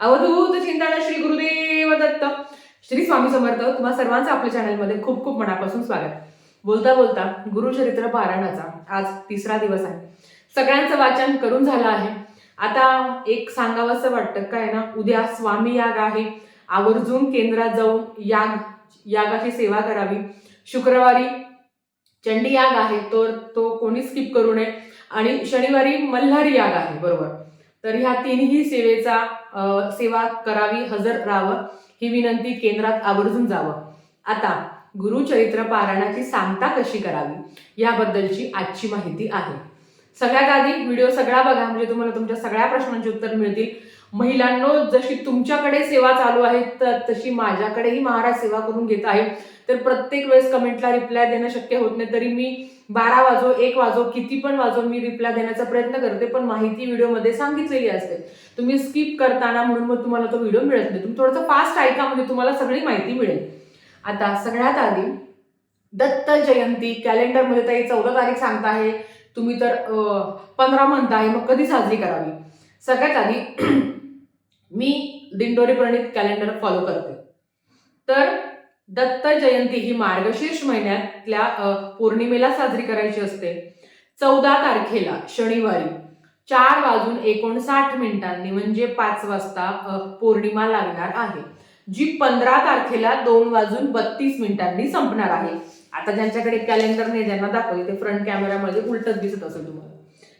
अवधूत चिंतन श्री गुरुदेव दत्त. श्री स्वामी समर्थ तुम्हा सर्वांचं आपल्या चॅनलमध्ये खूप खूप मनापासून स्वागत. बोलता बोलता गुरुचरित्र पारायणाचा आज तिसरा दिवस आहे. सगळ्यांचं वाचन करून झालं आहे. आता एक सांगावंसं वाटतं काय ना उद्या स्वामी याग आहे. आवर्जून केंद्रात जाऊन याग यागाची सेवा करावी. शुक्रवारी चंडी याग आहे तो तो कोणी स्किप करू नये. आणि शनिवारी मल्हारी याग आहे बरोबर. तर ह्या तिन्ही सेवेचा सेवा करावी हजर राहावं ही विनंती केंद्रात आवर्जून जावं. आता गुरुचरित्र पारायणाची सांगता कशी करावी याबद्दलची आजची माहिती आहे. सगळ्यात आधी व्हिडिओ सगळा बघा म्हणजे तुम्हाला तुमच्या सगळ्या प्रश्नांची उत्तर मिळतील. महिलांनो जशी तुमच्याकडे सेवा चालू आहे तर तशी माझ्याकडेही महाराज सेवा करून घेत आहे तर प्रत्येक वेळेस कमेंटला रिप्लाय देणं शक्य होत नाही तरी मी बारा वाजो एक वाजो किती पण वाजो मी रिप्लाय देण्याचा प्रयत्न करते पण माहिती व्हिडिओमध्ये सांगितलेली असते. तुम्ही स्किप करताना म्हणून मग तुम्हाला तो व्हिडिओ मिळत नाही. तुम्ही थोडंसं फास्ट ऐका म्हणजे तुम्हाला सगळी माहिती मिळेल. आता सगळ्यात आधी दत्त जयंती कॅलेंडरमध्ये ताई चौदा तारीख सांगता आहे. तुम्ही तर पंधरा म्हणता आहे मग कधी साजरी करावी? सगळ्यात आधी मी दिंडोरी प्रणित कॅलेंडर फॉलो करते. तर दत्त जयंती ही मार्गशीर्ष महिन्यातल्या पौर्णिमेला साजरी करायची असते. चौदा तारखेला शनिवारी चार वाजून एकोणसाठ मिनिटांनी म्हणजे पाच वाजता पौर्णिमा लागणार आहे. जी पंधरा तारखेला दोन वाजून बत्तीस मिनिटांनी संपणार आहे. आता ज्यांच्याकडे कॅलेंडर नाही ज्यांना दाखवले ते फ्रंट कॅमेरामध्ये उलटच दिसत असेल तुम्हाला.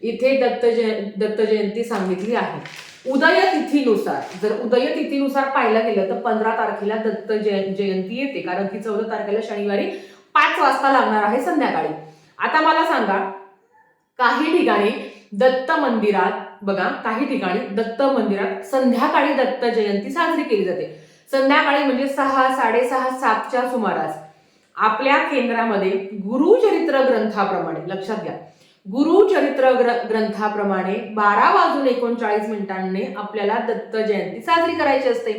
इथे दत्त जय दत्त जयंती सांगितली आहे. उदय तिथीनुसार जर उदय तिथीनुसार गेलं तर पंधरा तारखेला दत्त जयंती येते. कारण की चौदा तारखेला शनिवारी पाच वाजता लागणार आहे संध्याकाळी. आता मला सांगा काही ठिकाणी दत्त मंदिरात बघा काही ठिकाणी दत्त मंदिरात संध्याकाळी दत्त जयंती साजरी केली जाते. संध्याकाळी म्हणजे सहा साडेसहा सातच्या सुमारास. आपल्या केंद्रामध्ये गुरुचरित्र ग्रंथाप्रमाणे लक्षात घ्या. गुरुचरित्र ग्र ग्रंथाप्रमाणे बारा वाजून एकोणचाळीस मिनिटांनी आपल्याला दत्त जयंती साजरी करायची असते.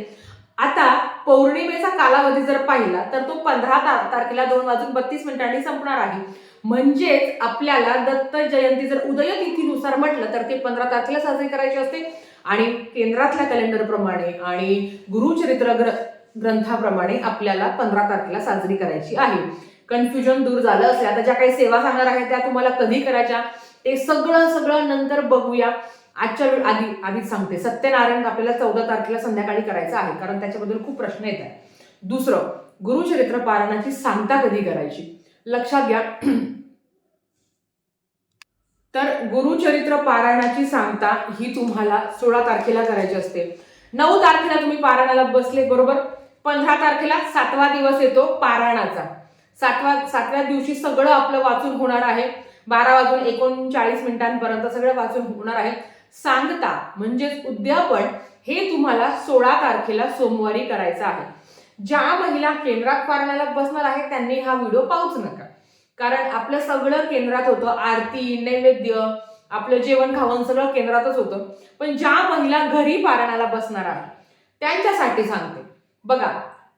आता पौर्णिमेचा कालावधी जर पाहिला तर तो पंधरा तारखेला दोन वाजून बत्तीस मिनिटांनी संपणार आहे. म्हणजेच आपल्याला दत्त जयंती जर उदयतिथीनुसार म्हटलं तर ते पंधरा तारखेला साजरी करायची असते. आणि केंद्रातल्या कॅलेंडर प्रमाणे आणि गुरुचरित्र ग्र ग्रंथाप्रमाणे आपल्याला पंधरा तारखेला साजरी करायची आहे. कन्फ्युजन दूर झालं असेल. आता ज्या काही सेवा सांगणार आहेत त्या तुम्हाला कधी करायच्या ते सगळं सगळं नंतर बघूया. आजच्या वेळ आधी आधीच सांगते. सत्यनारायण आपल्याला चौदा तारखेला संध्याकाळी करायचं आहे कारण त्याच्याबद्दल खूप प्रश्न येत आहे दुसरं गुरुचरित्र पारायणाची सांगता कधी करायची? लक्षात घ्या. तर गुरुचरित्र पारायणाची सांगता ही तुम्हाला सोळा तारखेला करायची असते. नऊ तारखेला तुम्ही पारायणाला बसले बरोबर? पंधरा तारखेला सातवा दिवस येतो पारायणाचा. सातवा सातव्या दिवशी सगळं आपलं वाचून होणार आहे. बारा वाजून एकोणचाळीस मिनिटांपर्यंत सगळं वाचून होणार आहे. सांगता म्हणजेच उद्यापन हे तुम्हाला सोळा तारखेला सोमवारी करायचं आहे. ज्या महिला केंद्रात पारण्याला बसणार आहेत त्यांनी हा व्हिडिओ पाहूच नका. कारण आपलं सगळं केंद्रात होतं आरती नैवेद्य आपलं जेवण खावण सगळं केंद्रातच होतं. पण ज्या महिला घरी पारणाला बसणार आहे त्यांच्यासाठी सांगते. बघा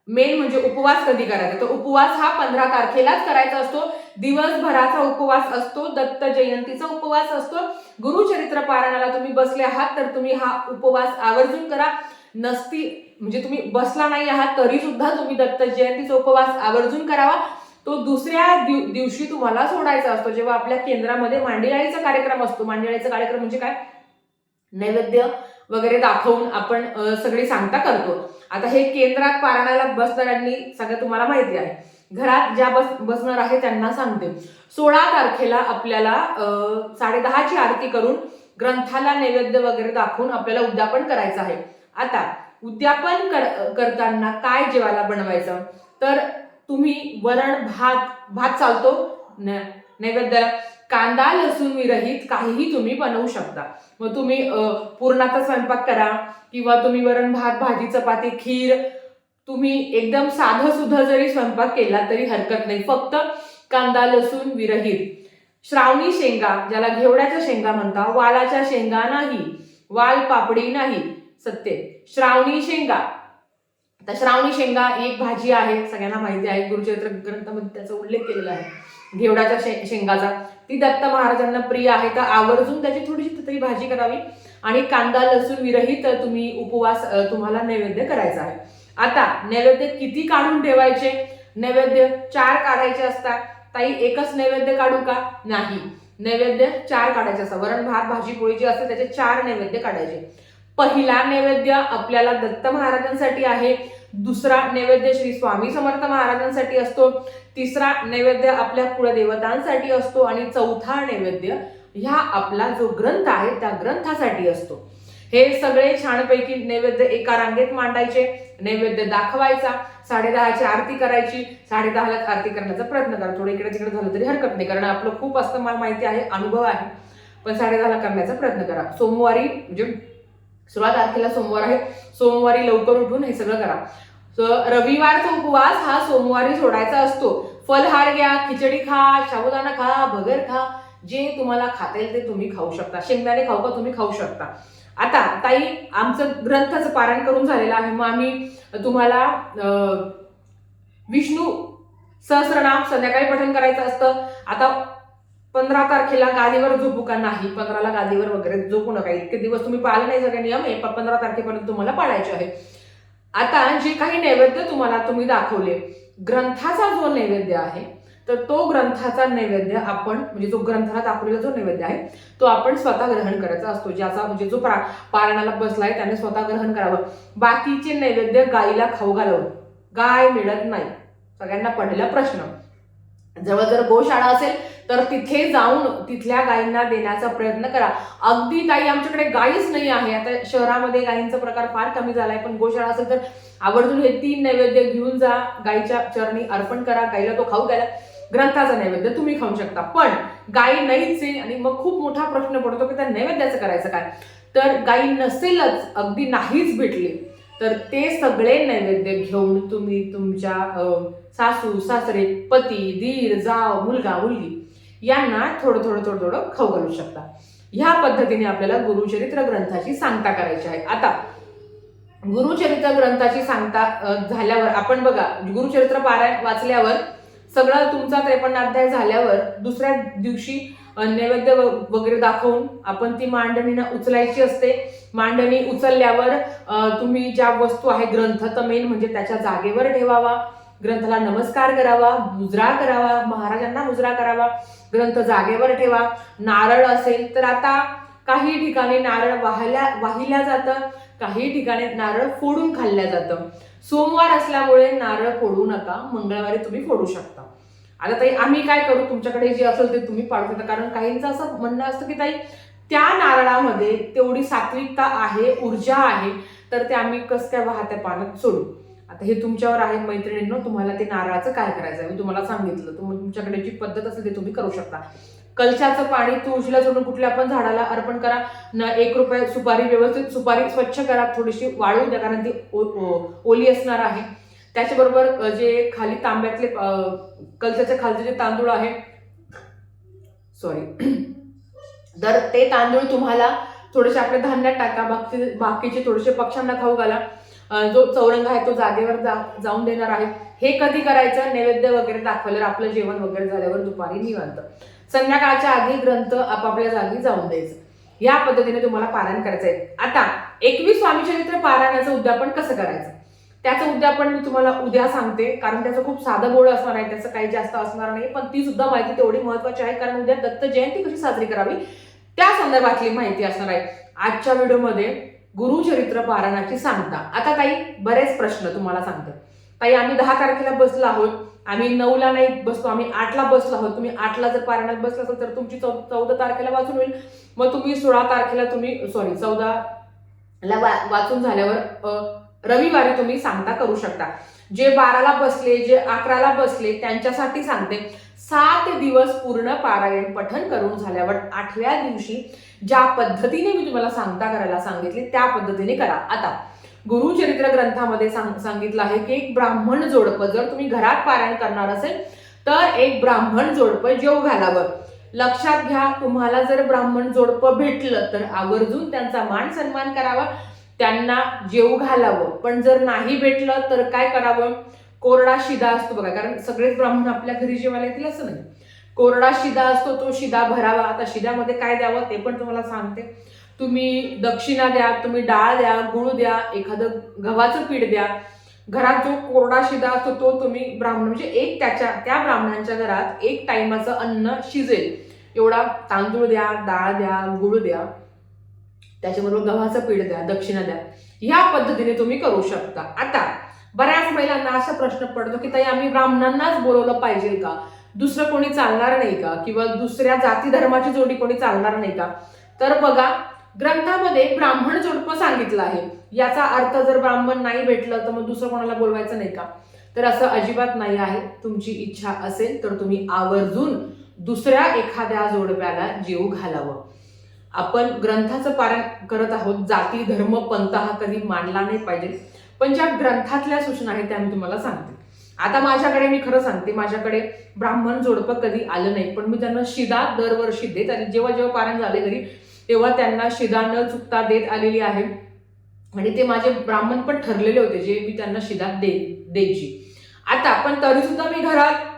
मेन म्हणजे उपवास कधी करायचा? तर उपवास हा पंधरा तारखेलाच करायचा असतो. दिवसभराचा उपवास असतो दत्त जयंतीचा उपवास असतो. गुरुचरित्र पारायणाला तुम्ही बसले आहात तर तुम्ही हा उपवास आवर्जून करा. नसती म्हणजे तुम्ही बसला नाही आहात तरी सुद्धा तुम्ही दत्त जयंतीचा उपवास आवर्जून करावा. तो दुसऱ्या दिव- दिवशी तुम्हाला सोडायचा असतो. जेव्हा आपल्या केंद्रामध्ये मांडियाळीचा कार्यक्रम असतो. मांडियाळीचा कार्यक्रम म्हणजे काय? नैवेद्य वगैरे दाखवून आपण सगळी सांगता करतो. आता हे केंद्रात पारायणाला बसणाऱ्यांनी सगळं तुम्हाला माहिती आहे. घरात ज्या बस बसणार आहे त्यांना सांगते. सोळा तारखेला आपल्याला साडे साडेदहाची आरती करून ग्रंथाला नैवेद्य वगैरे दाखवून आपल्याला उद्यापन करायचं आहे. आता उद्यापन कर करताना काय जेवायला बनवायचं? तर तुम्ही वरण भात भात चालतो. नैवेद्याला. कांदा लसूण विरहित काहीही तुम्ही बनवू शकता. मग तुम्ही पुरणाचा स्वयंपाक करा किंवा तुम्ही वरण भात भाजी चपाती खीर तुम्ही एकदम साधं सुद्धा जरी स्वयंपाक केला तरी हरकत नाही. फक्त कांदा लसूण विरहित श्रावणी शेंगा ज्याला घेवड्याच्या शेंगा म्हणता वालाच्या शेंगा नाही वाल पापडी नाही सत्य. श्रावणी शेंगा. आता श्रावणी शेंगा एक भाजी आहे सगळ्यांना माहिती आहे गुरुचरित्र ग्रंथामध्ये त्याचा उल्लेख केलेला आहे. घेवडाच्या शे शेंगाचा. ती दत्त महाराजांना प्रिय आहे तर आवर्जून त्याची थोडीशी तरी भाजी करावी. आणि कांदा लसूण विरहित तुम्ही उपवास तुम्हाला नैवेद्य करायचा आहे. आता नैवेद्य किती काढून ठेवायचे? नैवेद्य चार काढायचे असतात. ताई एकच नैवेद्य काढू का? नाही. नैवेद्य चार काढायचे असतात. वरण भात भाजी पोळी जी असते त्याचे चार नैवेद्य काढायचे. पहिला नैवेद्य आपल्याला दत्त महाराजांसाठी आहे. दुसरा नैवेद्य श्री स्वामी समर्थ महाराजांसाठी असतो. तिसरा नैवेद्य आपल्या कुळदेवतांसाठी असतो आणि चौथा नैवेद्य ह्या आपला जो ग्रंथ आहे त्या ग्रंथासाठी असतो. हे सगळे छानपैकी नैवेद्य एका रांगेत मांडायचे नैवेद्य दाखवायचा साडेदहाची आरती करायची साडेदहालाच आरती करण्याचा प्रयत्न करा. थोडं इकडे तिकडे झालं तरी हरकत नाही कारण आपलं खूप असतं मला माहिती आहे अनुभव आहे. पण साडेदहाला करण्याचा प्रयत्न करा. सोमवारी म्हणजे सोळा तारखेला सोमवार आहे. सोमवारी लवकर उठून हे सगळं करा. रविवारचा उपवास हा सोमवारी सोडायचा असतो. फलहार घ्या खिचडी खा शाबुदाना खा भगर खा. जे तुम्हाला खाता येईल ते तुम्ही खाऊ शकता. शेंगदाणे खाऊ का तुम्ही खाऊ शकता. आता ताई आमचं ग्रंथाचं पारायण करून झालेलं आहे. मग आम्ही तुम्हाला विष्णू सहस्रनाम संध्याकाळी पठण करायचं असतं. आता पंधरा तारखेला गादीवर झोपू का नाही? पंधराला गादीवर वगैरे झोपू नका. इतके दिवस तुम्ही पाळले नाही सगळे नियम आहे पण पंधरा तारखेपर्यंत तुम्हाला पाळायचे आहे आता जे काही नैवेद्य तुम्हाला तुम्ही दाखवले ग्रंथाचा जो नैवेद्य आहे तर तो ग्रंथाचा नैवेद्य आपण म्हणजे जो ग्रंथाला दाखवलेला जो नैवेद्य आहे तो आपण स्वतः ग्रहण करायचा असतो. ज्याचा म्हणजे जो पा बसला बसलाय त्याने स्वतः ग्रहण करावं. बाकीचे नैवेद्य गाईला खाऊ घालावं गाय मिळत नाही. सगळ्यांना पडलेला प्रश्न. जवळ जर गोशाळा असेल तर तिथे जाऊन तिथल्या गायींना देण्याचा प्रयत्न करा. अगदी ताई आमच्याकडे गायीच नाही आहे. आता शहरामध्ये गायींचा प्रकार फार कमी झालाय. पण गोशाळा असेल तर आवर्जून हे तीन नैवेद्य घेऊन जा. गायीच्या चरणी अर्पण करा. गायीला तो खाऊ घाला. ग्रंथाचा नैवेद्य तुम्ही खाऊ शकता. पण गायी नाहीच आहे आणि मग खूप मोठा प्रश्न पडतो की त्या नैवेद्याचं करायचं काय? तर गायी नसेलच अगदी नाहीच भेटली. तर ते सगळे नैवेद्य घेऊन तुम्ही तुमच्या सासू सासरे पती दीर जाव मुलगा मुलगी यांना थोडं थोडं थोडं थोडं खाऊ घालू शकता. ह्या पद्धतीने आपल्याला गुरुचरित्र ग्रंथाची सांगता करायची आहे. आता गुरुचरित्र ग्रंथाची सांगता झाल्यावर आपण बघा गुरुचरित्र पारायण वाचल्यावर सगळं तुमचा त्रेपन्न अध्याय झाल्यावर दुसऱ्या दिवशी नैवेद्य वगैरे दाखवून आपण ती मांडणीनं उचलायची असते. मांडणी उचलल्यावर तुम्ही ज्या वस्तू आहे ग्रंथ तर मेन म्हणजे त्याच्या जागेवर ठेवावा. ग्रंथाला नमस्कार करावा मुजरा करावा महाराजांना मुजरा करावा ग्रंथ जागेवर ठेवा. नारळ असेल तर आता काही ठिकाणी नारळ वाहल्या वाहिल्या जातं काही ठिकाणी नारळ फोडून खाल्ल्या जातं. सोमवार असल्यामुळे नारळ फोडू नका मंगळवारी तुम्ही फोडू शकता. आता ताई आम्ही काय करू? तुमच्याकडे जे असेल ते तुम्ही पाडू शकता. कारण काहींचं असं म्हणणं असतं की ताई त्या नारळामध्ये तेवढी सात्विकता आहे ऊर्जा आहे तर ते आम्ही कस काय वाहत्या पाण्यात सोडू? आता हे तुमच्यावर आहे मैत्रिणींनो तुम्हाला ते नारळाचं काय करायचं आहे? मी तुम्हाला सांगितलं. तुम्ही तुमच्याकडे जी पद्धत असेल ते तुम्ही करू शकता. कलशाचं पाणी तुळशीला सोडून कुठल्या पण झाडाला अर्पण करा. न एक रुपये सुपारी व्यवस्थित सुपारी स्वच्छ करा. थोडीशी वाळू द्या कारण ती ओ- ओली असणार आहे. त्याच्याबरोबर जे खाली तांब्यातले कलशाच्या खालचे जे तांदूळ आहे सॉरी तर ते तांदूळ तुम्हाला थोडेसे आपल्या धान्यात टाका. बाकी बाकीचे थोडेसे पक्ष्यांना खाऊ घाला. जो चौरंग आहे तो जागेवर जा जाऊन देणार आहे. हे कधी करायचं? नैवेद्य वगैरे दाखवल्यावर आपलं जेवण वगैरे झाल्यावर दुपारी निवांत. संध्याकाळच्या आधी ग्रंथ आपापल्या जागी जाऊन द्यायचं. या पद्धतीने तुम्हाला पारायण करायचं आहे आता एकवीस स्वामीचरित्र पारायणाचं उद्यापन कसं करायचं? त्याचं उद्यापन मी तुम्हाला उद्या सांगते कारण त्याचं खूप साधं बोळ असणार आहे त्याचं काही जास्त असणार नाही पण ती सुद्धा माहिती तेवढी महत्वाची आहे कारण उद्या दत्त जयंती कशी साजरी करावी? त्या संदर्भातली माहिती असणार आहे. आजच्या व्हिडिओमध्ये गुरुचरित्र पारायणाची सांगता. आता ताई बरेच प्रश्न तुम्हाला सांगते. ताई आम्ही दहा तारखेला बसलो आहोत. आम्ही नऊला नाही बसतो आम्ही आठला बसलो आहोत. तुम्ही आठला जर पारायणात बसला असेल तर तुमची चौ चौदा तारखेला वाचून होईल. मग तुम्ही सोळा तारखेला तुम्ही सॉरी चौदा ला वा- वाचून झाल्यावर रविवारी तुम्ही सांगता करू शकता. जे बाराला बसले जे अकराला बसले त्यांच्यासाठी सांगते. सात दिवस पूर्ण पारायण पठन करून झाल्यावर आठव्या दिवशी ज्या पद्धतीने मी तुम्हाला सांगता करायला सांगितली त्या पद्धतीने करा. आता गुरुचरित्र ग्रंथामध्ये सांग- सांगितलं आहे की एक ब्राह्मण जोडपं जर तुम्ही घरात पारायण करणार असेल तर एक ब्राह्मण जोडपं जेव घालावं. लक्षात घ्या तुम्हाला जर ब्राह्मण जोडपं भेटलं तर आवर्जून त्यांचा मान सन्मान करावा त्यांना जेव घालावं. पण जर नाही भेटलं तर काय करावं? कोरडा शिदा असतो बघा कारण सगळेच ब्राह्मण आपल्या घरी जेवायला येतील असं नाही. कोरडा शिदा असतो तो शिदा भरावा. आता शिद्यामध्ये काय द्यावं ते पण तुम्हाला सांगते. तुम्ही दक्षिणा द्या तुम्ही डाळ द्या गुळ द्या एखादं गव्हाचं पीठ द्या. घरात जो कोरडा शिदा असतो तो तुम्ही ब्राह्मण म्हणजे एक त्याच्या त्या ब्राह्मणांच्या घरात एक टाइमाचं अन्न शिजेल. एवढा तांदूळ द्या डाळ द्या गुळ द्या. त्याच्याबरोबर गव्हाचं पीठ द्या दक्षिणा द्या. ह्या पद्धतीने तुम्ही करू शकता. आता बऱ्याच महिलांना असा प्रश्न पडतो की ताई आम्ही ब्राह्मणांनाच बोलवलं पाहिजे का? दुसरं कोणी चालणार नाही का? किंवा दुसऱ्या जाती धर्माची जोडी कोणी चालणार नाही का? तर बघा ग्रंथामध्ये ब्राह्मण जोडपं सांगितलं आहे. याचा अर्थ जर ब्राह्मण नाही भेटलं तर मग दुसरं कोणाला बोलवायचं नाही का? तर असं अजिबात नाही आहे. तुमची इच्छा असेल तर तुम्ही आवर्जून दुसऱ्या एखाद्या जोडप्याला जीव घालावं. आपण ग्रंथाचं पारायण करत आहोत. जाती धर्म पंथ हा कधी मानला नाही पाहिजे. पण ज्या ग्रंथातल्या सूचना आहेत त्या मी तुम्हाला सांगते. आता माझ्याकडे मी खरं सांगते माझ्याकडे ब्राह्मण जोडपं कधी आलं नाही पण मी त्यांना शिदा दरवर्षी देत आणि जेव्हा जेव्हा पारायण झाले घरी तेव्हा त्यांना शिदा न चुकता देत आलेली आहे. आणि ते माझे ब्राह्मण पण ठरलेले होते जे मी त्यांना शिदा दे द्यायची. आता पण तरी सुद्धा मी घरात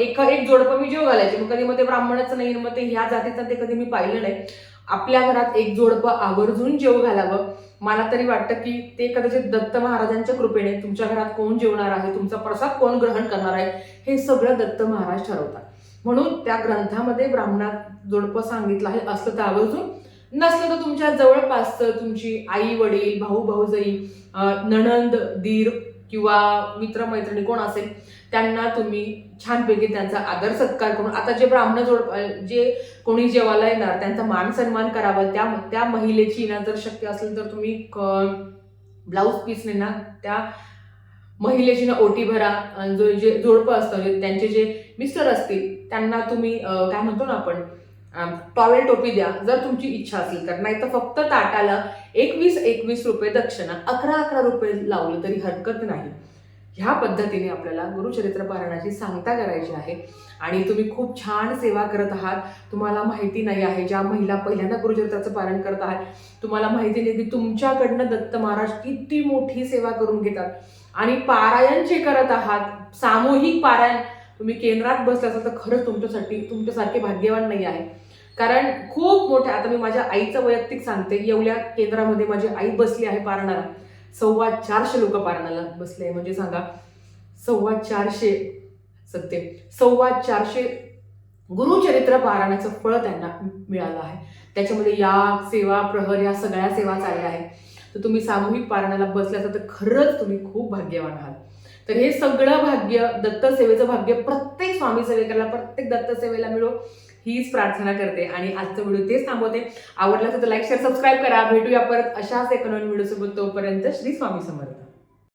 एक एक जोडपं मी जेव घालायचे. मग कधी मग ते ब्राह्मणाचं नाही मग ते ह्या जातीचं ते कधी मी पाहिलं नाही. आपल्या घरात एक जोडपं आवर्जून जेव घालावं. मला तरी वाटतं की ते कदाचित दत्त महाराजांच्या कृपेने तुमच्या घरात कोण जेवणार आहे तुमचा प्रसाद कोण ग्रहण करणार आहे हे सगळं दत्त महाराज ठरवतात. म्हणून त्या ग्रंथामध्ये ब्राह्मणात जोडपं सांगितलं आहे असलं तर आवर्जून नसलं तर तुमच्या जवळपासचं तुमची आई वडील भाऊ भाऊजाई नणंद दीर किंवा मित्रमैत्रिणी कोण असेल त्यांना तुम्ही छानपैकी त्यांचा आदर सत्कार करून आता जे ब्राह्मण जोड जे कोणी जेवायला येणार त्यांचा मान सन्मान करावा त्या त्या महिलेची ना जर शक्य असेल तर तुम्ही ब्लाऊज पीसने ना त्या महिलेची ना ओटी भरा जो जे जोडपं असतं त्यांचे जे मिस्टर असतील त्यांना तुम्ही काय म्हणतो ना आपण टॉवेल टोपी द्या जर तुमची इच्छा असेल तर. नाही तर फक्त ताटाला एकवीस एकवीस रुपये दक्षिणा अकरा अकरा रुपये लावलं तरी हरकत नाही. ह्या पद्धतीने आपल्याला गुरुचरित्र पारायणाची सांगता करायची आहे. आणि तुम्ही खूप छान सेवा करत आहात. तुम्हाला माहिती नाही आहे ज्या महिला पहिल्यांदा गुरुचरित्राचं पारायण करत आहात तुम्हाला माहिती नाही की तुमच्याकडनं दत्त महाराज किती मोठी सेवा करून घेतात. आणि पारायण जे करत आहात सामूहिक पारायण तुम्ही केंद्रात बसला असाल तर खरंच तुमच्यासाठी तुमच्यासारखे भाग्यवान नाही आहे. कारण खूप मोठ्या आता मी माझ्या आईचं वैयक्तिक सांगते एवढ्या केंद्रामध्ये माझी आई बसली आहे पारणाला. सव्वा चारशे लोक पारणाला बसले. आहे म्हणजे सांगा सव्वा चारशे सत्य. सव्वा चारशे गुरुचरित्र पारायणाचं फळ त्यांना मिळालं आहे. त्याच्यामध्ये या सेवा प्रहर या सगळ्या सेवा चालल्या आहेत. तर तुम्ही सामूहिक पारायणाला बसल्याचं तर खरंच तुम्ही खूप भाग्यवान आहात. तर हे सगळं भाग्य दत्तसेवेचं भाग्य प्रत्येक स्वामी सेवेकरला प्रत्येक दत्त सेवेला मिळो. हीच प्रार्थना करते आणि आजचा व्हिडिओ तेच थांबवते. आवडला तर लाईक शेअर सबस्क्राईब करा. भेटूया परत अशाच एक नवीन व्हिडिओ सोबत तोपर्यंत श्री स्वामी समर्थ.